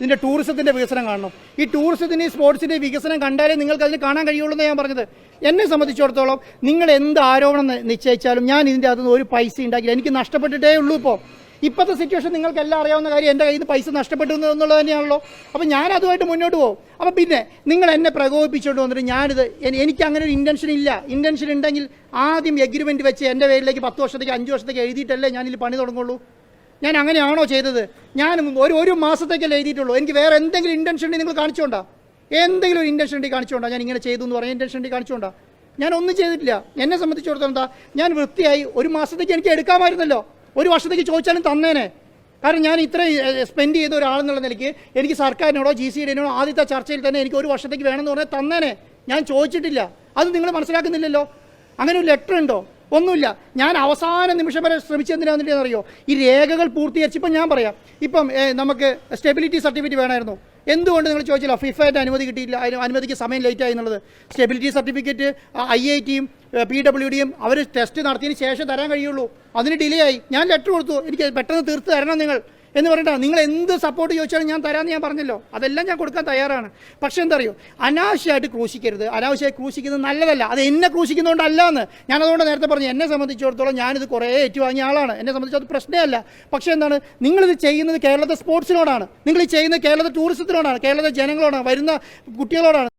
ഇതിന്റെ ടൂറിസത്തിന്റെ വികസനം കാണണം. ഈ ടൂറിസത്തിന്റെ സ്പോർട്സിന്റെ വികസനം കണ്ടാലേ നിങ്ങൾക്ക് അതിന് കാണാൻ കഴിയുള്ളൂ എന്ന് ഞാൻ പറഞ്ഞത്. എന്നെ സംബന്ധിച്ചിടത്തോളം നിങ്ങൾ എന്ത് ആരോപണം നിശ്ചയിച്ചാലും ഞാൻ ഇതിന്റെ അകത്തുനിന്ന് ഒരു പൈസ ഉണ്ടാക്കില്ല. എനിക്ക് നഷ്ടപ്പെട്ടിട്ടേ ഉള്ളൂ ഇപ്പോൾ ഇപ്പോഴത്തെ സിറ്റുവേഷൻ നിങ്ങൾക്ക് എല്ലാം അറിയാവുന്ന കാര്യം എന്റെ കയ്യിൽ നിന്ന് പൈസ നഷ്ടപ്പെട്ടു എന്നുള്ളത് തന്നെയാണല്ലോ. അപ്പോൾ ഞാൻ അതുമായിട്ട് മുന്നോട്ട് പോകും. അപ്പോൾ പിന്നെ നിങ്ങൾ എന്നെ പ്രകോപിപ്പിച്ചുകൊണ്ട് വന്നിട്ട് ഞാനിത് എനി- എനിക്ക് അങ്ങനെ ഒരു ഇന്റൻഷൻ ഇല്ല. ഇന്റൻഷൻ ഉണ്ടെങ്കിൽ ആദ്യം എഗ്രിമെന്റ് വെച്ച് എന്റെ പേരിലേക്ക് പത്ത് വർഷത്തേക്ക് അഞ്ച് വർഷത്തേക്ക് എഴുതിയിട്ടല്ലേ ഞാനിതിൽ പണി തുടങ്ങുള്ളൂ? ഞാൻ അങ്ങനെയാണോ ചെയ്തത്? ഞാൻ ഒരു ഒരു മാസത്തേക്കല്ലേ എഴുതിയിട്ടുള്ളൂ. എനിക്ക് വേറെ എന്തെങ്കിലും ഇന്റൻഷൻ ഉണ്ടെങ്കിൽ നിങ്ങൾ കാണിച്ചോണ്ടാ. എന്തെങ്കിലും ഒരു ഇന്റൻഷൻ ഉണ്ടെങ്കിൽ കാണിച്ചോണ്ടാ. ഞാൻ ഇങ്ങനെ ചെയ്തു എന്ന് പറഞ്ഞ ഇന്റൻഷൻ ഉണ്ടെങ്കിൽ കാണിച്ചോണ്ടാ. ഞാൻ ഒന്നും ചെയ്തിട്ടില്ല. എന്നെ സംബന്ധിച്ചിടത്തോളം എന്താ? ഞാൻ വൃത്തിയായി ഒരു മാസത്തേക്ക് എനിക്ക് എടുക്കാമായിരുന്നല്ലോ. ഒരു വർഷത്തേക്ക് ചോദിച്ചാലും തന്നേനെ. കാരണം ഞാൻ ഇത്ര സ്പെൻഡ് ചെയ്ത ഒരാളെന്നുള്ള നിലയ്ക്ക് എനിക്ക് സർക്കാരിനോടോ ജി സി ഡിനോടോ ആദ്യത്തെ ചർച്ചയിൽ തന്നെ എനിക്ക് ഒരു വർഷത്തേക്ക് വേണമെന്ന് പറഞ്ഞാൽ തന്നേനെ. ഞാൻ ചോദിച്ചിട്ടില്ല. അത് നിങ്ങൾ മനസ്സിലാക്കുന്നില്ലല്ലോ. അങ്ങനെ ഒരു ലെറ്റർ ഉണ്ടോ? ഒന്നുമില്ല. ഞാൻ അവസാന നിമിഷം വരെ ശ്രമിച്ചെന്തിനാണെന്ന് അറിയോ ഈ രേഖകൾ പൂർത്തീകരിച്ച് ഇപ്പം ഞാൻ പറയാം. ഇപ്പം നമുക്ക് സ്റ്റെബിലിറ്റി സർട്ടിഫിക്കറ്റ് വേണമായിരുന്നു. എന്തുകൊണ്ട് നിങ്ങൾ ചോദിച്ചില്ല? ഫിഫയുടെ അനുമതി കിട്ടിയില്ല അതിന് അനുമതിക്ക് സമയം ലേറ്റ് ആയി എന്നുള്ളത്. സ്റ്റെബിലിറ്റി സർട്ടിഫിക്കറ്റ് ഐ ഐ ടിയും പി ഡബ്ല്യു ഡിയും അവർ ടെസ്റ്റ് നടത്തിയതിന് ശേഷം തരാൻ കഴിയുള്ളൂ. അതിന് ഡിലേ ആയി. ഞാൻ ലെറ്റർ കൊടുത്തു. എനിക്ക് പെട്ടെന്ന് തീർത്ത് തരണം നിങ്ങൾ. എന്ന് പറഞ്ഞാൽ നിങ്ങൾ എന്ത് സപ്പോർട്ട് ചോദിച്ചാലും ഞാൻ തരാമെന്ന് ഞാൻ പറഞ്ഞല്ലോ. അതെല്ലാം ഞാൻ കൊടുക്കാൻ തയ്യാറാണ്. പക്ഷേ എന്താ അറിയോ? അനാവശ്യമായിട്ട് ക്രൂശിക്കരുത്. അനാവശ്യമായി ക്രൂശിക്കുന്നത് നല്ലതല്ല. അത് എന്നെ ക്രൂശിക്കുന്നതുകൊണ്ടല്ല എന്ന്. ഞാനതുകൊണ്ട് നേരത്തെ പറഞ്ഞു എന്നെ സംബന്ധിച്ചിടത്തോളം ഞാനിത് കുറേ ഏറ്റുവാങ്ങിയ ആളാണ്. എന്നെ സംബന്ധിച്ച് അത് പ്രശ്നമല്ല. പക്ഷേ എന്താണ്? നിങ്ങളിത് ചെയ്യുന്നത് കേരളത്തെ സ്പോർട്സിനോടാണ് നിങ്ങൾ ഈ ചെയ്യുന്നത് കേരളത്തെ ടൂറിസത്തിനോടാണ് കേരളത്തെ ജനങ്ങളോടാണ്. വരുന്ന കുട്ടികളോടാണ്.